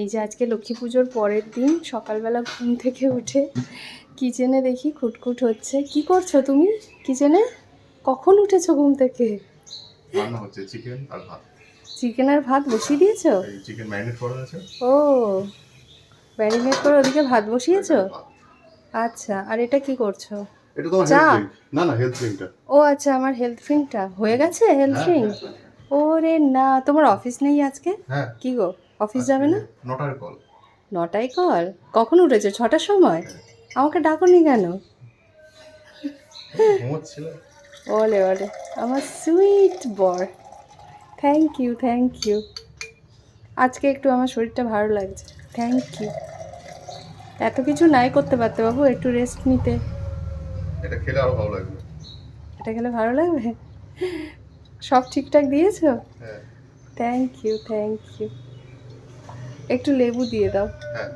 এই যে আজকে লক্ষ্মী পুজোর পরের দিন সকালবেলা ঘুম থেকে উঠে কিচেনে দেখি খুটখুট হচ্ছে। কি করছ তুমি কিচেনে? কখন উঠেছো ঘুম থেকে? রান্না হচ্ছে চিকেন আর ভাত। চিকেন আর ভাত বসিয়ে দিয়েছ? এই চিকেন ম্যারিনেট করা আছে। ও ম্যারিনেট করে ওদিকে ভাত বসিয়েছো? আচ্ছা আর এটা কি করছ? এটা তোমার হেলথ ড্রিঙ্ক না না হেলথ ড্রিঙ্কটা ও আচ্ছা আমার হেলথ ড্রিঙ্কটা হয়ে গেছে হেলথ ড্রিঙ্ক ওরে না তোমার অফিস নেই আজকে? হ্যাঁ। কি গো? অফিস যাবে না? নটার কল নটায় কল কখন উঠেছো? ছটার সময়? আমাকে ডাকনি কেন? ওলে ওলে আমার সুইট বর থ্যাংক ইউ থ্যাংক ইউ আজকে একটু আমার শরীরটা ভালো লাগছে। থ্যাংক ইউ এত কিছু নাই করতে পারতে বাবু একটু রেস্ট নিতে। এটা খেলে আরও ভালো লাগবে। এটা খেলে ভালো লাগবে? সব ঠিকঠাক দিয়েছ? হ্যাঁ। থ্যাংক ইউ থ্যাংক ইউ একটু লেবু দিয়ে দাও। হ্যাঁ।